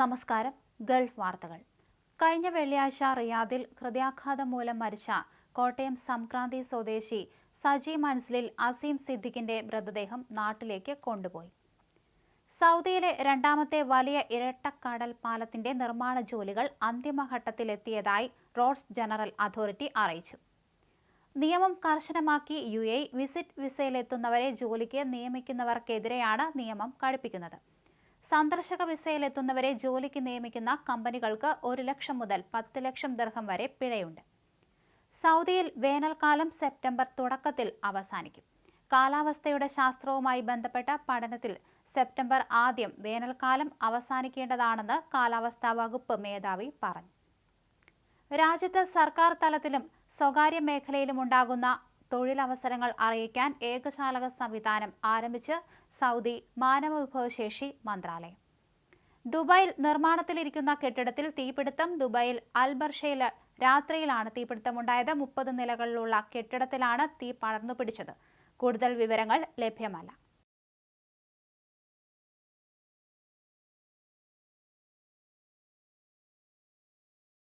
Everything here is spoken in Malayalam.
നമസ്കാരം. ഗൾഫ് വാർത്തകൾ. കഴിഞ്ഞ വെള്ളിയാഴ്ച റിയാദിൽ ഹൃദയാഘാതം മൂലം മരിച്ച കോട്ടയം സംക്രാന്തി സ്വദേശി സജി മൻസിലിൽ അസീം സിദ്ദിഖിന്റെ മൃതദേഹം നാട്ടിലേക്ക് കൊണ്ടുപോയി. സൗദിയിലെ രണ്ടാമത്തെ വലിയ ഇരട്ടക്കടൽ പാലത്തിന്റെ നിർമ്മാണ ജോലികൾ അന്തിമഘട്ടത്തിലെത്തിയതായി റോഡ്സ് ജനറൽ അതോറിറ്റി അറിയിച്ചു. നിയമം കർശനമാക്കി യു എ വിസിറ്റ് വിസയിലെത്തുന്നവരെ ജോലിക്ക് നിയമിക്കുന്നവർക്കെതിരെയാണ് നിയമം കടുപ്പിക്കുന്നത്. സന്ദർശക വിസയിലെത്തുന്നവരെ ജോലിക്ക് നിയമിക്കുന്ന കമ്പനികൾക്ക് ഒരു ലക്ഷം മുതൽ പത്ത് ലക്ഷം ദർഹം വരെ പിഴയുണ്ട്. സൗദിയിൽ വേനൽക്കാലം സെപ്റ്റംബർ തുടക്കത്തിൽ അവസാനിക്കും. കാലാവസ്ഥയുടെ ശാസ്ത്രവുമായി ബന്ധപ്പെട്ട പഠനത്തിൽ സെപ്റ്റംബർ ആദ്യം വേനൽക്കാലം അവസാനിക്കേണ്ടതാണെന്ന് കാലാവസ്ഥാ വകുപ്പ് മേധാവി പറഞ്ഞു. രാജ്യത്ത് സർക്കാർ തലത്തിലും സ്വകാര്യ മേഖലയിലും ഉണ്ടാകുന്ന തൊഴിലവസരങ്ങൾ അറിയിക്കാൻ ഏകജാലക സംവിധാനം ആരംഭിച്ച് സൗദി മാനവവിഭവശേഷി മന്ത്രാലയം. ദുബായിൽ നിർമ്മാണത്തിലിരിക്കുന്ന കെട്ടിടത്തിൽ തീപിടുത്തം ദുബായിൽ അൽബർഷയിൽ രാത്രിയിലാണ് തീപിടുത്തമുണ്ടായത്. മുപ്പത് നിലകളിലുള്ള കെട്ടിടത്തിലാണ് തീ പടർന്നു പിടിച്ചത് കൂടുതൽ വിവരങ്ങൾ ലഭ്യമല്ല.